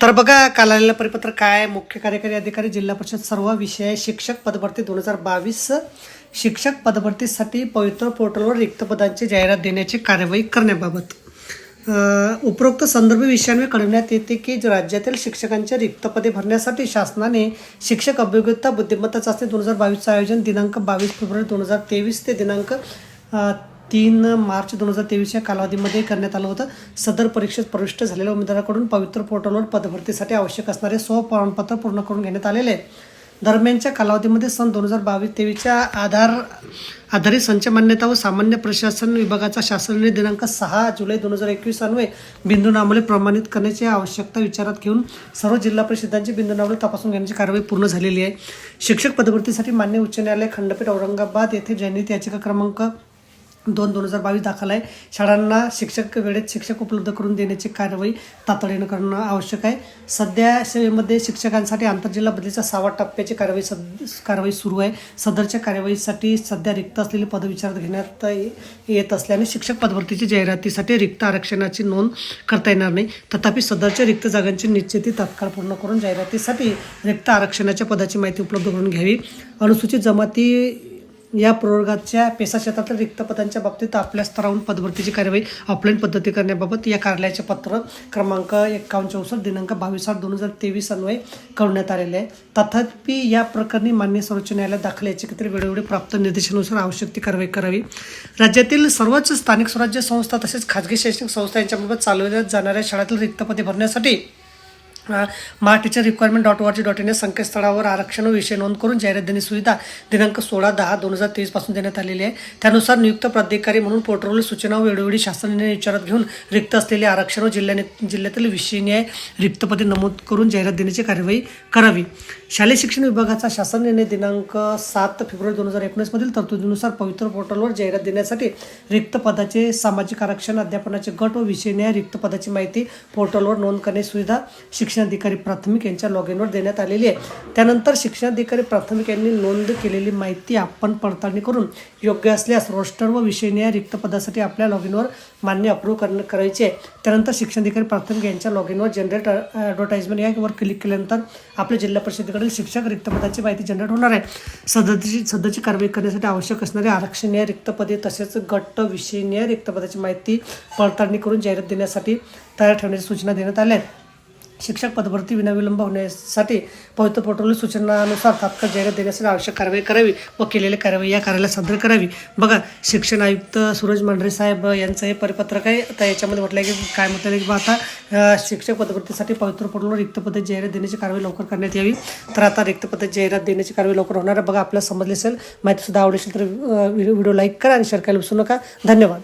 तर बघा काल आलेलं परिपत्र काय आहे? मुख्य कार्यकारी अधिकारी जिल्हा परिषद सर्व विषय शिक्षक पदभरती दोन हजार बावीस शिक्षक पदभरतीसाठी पवित्र पोर्टलवर रिक्त पदांची जाहिरात देण्याची कार्यवाही करण्याबाबत उपरोक्त संदर्भ विषयांवर कळविण्यात येते की राज्यातील शिक्षकांच्या रिक्त पदे भरण्यासाठी शासनाने शिक्षक अभियोग्यता बुद्धिमत्ता चाचणी दोन हजार बावीसचं आयोजन दिनांक बावीस फेब्रुवारी दोन हजार तेवीस ते दिनांक तीन मार्च दोन हजार तेवीस या कालावधीमध्ये करण्यात आलं होतं. सदर परीक्षेत प्रविष्ट झालेल्या उमेदवाराकडून पवित्र पोर्टलवर पदभरतीसाठी आवश्यक असणारे स्व प्रमाणपत्र पूर्ण करून घेण्यात आलेले आहे. दरम्यानच्या कालावधीमध्ये सन दोन हजार बावीस तेवीसच्या आधार आधारित संच मान्यता व सामान्य प्रशासन विभागाचा शासनाने दिनांक सहा जुलै दोन हजार एकवीस अन्वये बिंदू नामले प्रमाणित करण्याची आवश्यकता विचारात घेऊन सर्व जिल्हा परिषदांची बिंदू नामले तपासून घेण्याची कारवाई पूर्ण झालेली आहे. शिक्षक पदभरतीसाठी मान्य उच्च न्यायालय खंडपीठ औरंगाबाद येथे जनहित याचिका क्रमांक दोन दोन हजार बावीस दाखल आहे. शाळांना शिक्षक वेळेत शिक्षक उपलब्ध करून देण्याची कारवाई तातडीनं करणं आवश्यक आहे. सध्या सेवेमध्ये शिक्षकांसाठी आंतरजिल्हा बदलीच्या सहावा टप्प्याची कारवाई सद कारवाई सुरू आहे. सदरच्या कार्यवाहीसाठी सध्या रिक्त असलेली पद विचारात घेण्यात ये- येत असल्याने शिक्षक पदभरतीची जाहिरातीसाठी रिक्त आरक्षणाची नोंद करता येणार नाही. तथापि सदरच्या रिक्त जागांची निश्चिती तात्काळ पूर्ण करून जाहिरातीसाठी रिक्त आरक्षणाच्या पदाची माहिती उपलब्ध करून घ्यावी. अनुसूचित जमाती या प्रवर्गाच्या पेसा क्षेत्रातील रिक्त पदांच्या बाबतीत आपल्या स्तरावरून पदभरतीची कार्यवाही ऑफलाईन पद्धती करण्याबाबत या कार्यालयाचे पत्र क्रमांक एक्कावन्न चौसष्ट दिनांक बावीस आठ दोन हजार तेवीस अन्वये करण्यात आलेले आहे. तथापि या प्रकरणी मान्य सर्वोच्च न्यायालयात दाखल याचिकेतील वेळोवेळी प्राप्त निर्देशानुसार आवश्यक ती कारवाई करावी. राज्यातील सर्वच स्थानिक स्वराज्य संस्था तसेच खाजगी शैक्षणिक संस्था यांच्याबाबत चालवल्या जाणाऱ्या शाळेतील रिक्त पदे भरण्यासाठी मा teacher requirement dot org dot in या संकेतस्थळावर आरक्षण व विषय नोंद करून जाहिरात देणे सुविधा दिनांक सोळा दहा दोन हजार तेवीसपासून देण्यात आलेली आहे. त्यानुसार नियुक्त प्राधिकारी म्हणून पोर्टलवर सूचना वेळोवेळी शासनाने विचारात घेऊन रिक्त असलेले आरक्षण व जिल्ह्याने जिल्ह्यातील विषयने रिक्तपदे नमूद करून जाहिरात देण्याची कार्यवाही करावी. शालेय शिक्षण विभागाचा शासन निर्णय दिनांक सात फेब्रुवारी दोन हजार एकोणीसमधील तरतुदीनुसार पवित्र पोर्टलवर जाहिरात देण्यासाठी रिक्त पदाचे सामाजिक आरक्षण अध्यापनाचे गट व विषयने रिक्त पदाची माहिती पोर्टलवर नोंद करणे सुविधा शिक्षणाधिकारी प्राथमिक यांच्या लॉग इनवर देण्यात आलेली आहे. त्यानंतर शिक्षणाधिकारी प्राथमिक यांनी नोंद केलेली माहिती आपण पडताळणी करून योग्य असल्यास रोस्टर व विषयीय रिक्त पदासाठी आपल्या लॉग इनवर मान्य अप्रूव्ह करणं करायचे आहे. त्यानंतर शिक्षणाधिकारी प्राथमिक यांच्या लॉग इनवर जनरेट ॲडव्हर्टाईजमेंट यावर क्लिक केल्यानंतर आपल्या जिल्हा परिषदेकडील शिक्षक रिक्त पदाची माहिती जनरेट होणार आहे. सध्याची सध्याची कारवाई करण्यासाठी आवश्यक असणारे आरक्षणीय रिक्त पदे तसेच गट विषयनीय रिक्त पदाची माहिती पडताळणी करून जाहिरात देण्यासाठी तयार ठेवण्याची सूचना देण्यात आल्या आहेत. शिक्षक पदभरती विनाविलंब होण्यासाठी पवित्र पोर्टलवरील सूचनानुसार तात्काळ जाहिरात देण्यासाठी आवश्यक कारवाई करावी व केलेली कारवाई या कार्याला सादर करावी. बघा शिक्षण आयुक्त सूरज मांढरे साहेब यांचं हे परिपत्रक आहे. आता याच्यामध्ये म्हटलं आहे की काय म्हटलं आहे की आता शिक्षक पदभरतीसाठी पवित्र पोर्टलवर रिक्त पदे जाहिरात देण्याची कारवाई लवकर करण्यात यावी. तर आता रिक्त पदे जाहिरात देण्याची कारवाई लवकर होणार आहे. बघा आपल्याला समजले असेल. माहितीसुद्धा आवडेल तर व्हिडिओ लाईक करा आणि शेअर करायला विसरू नका. धन्यवाद.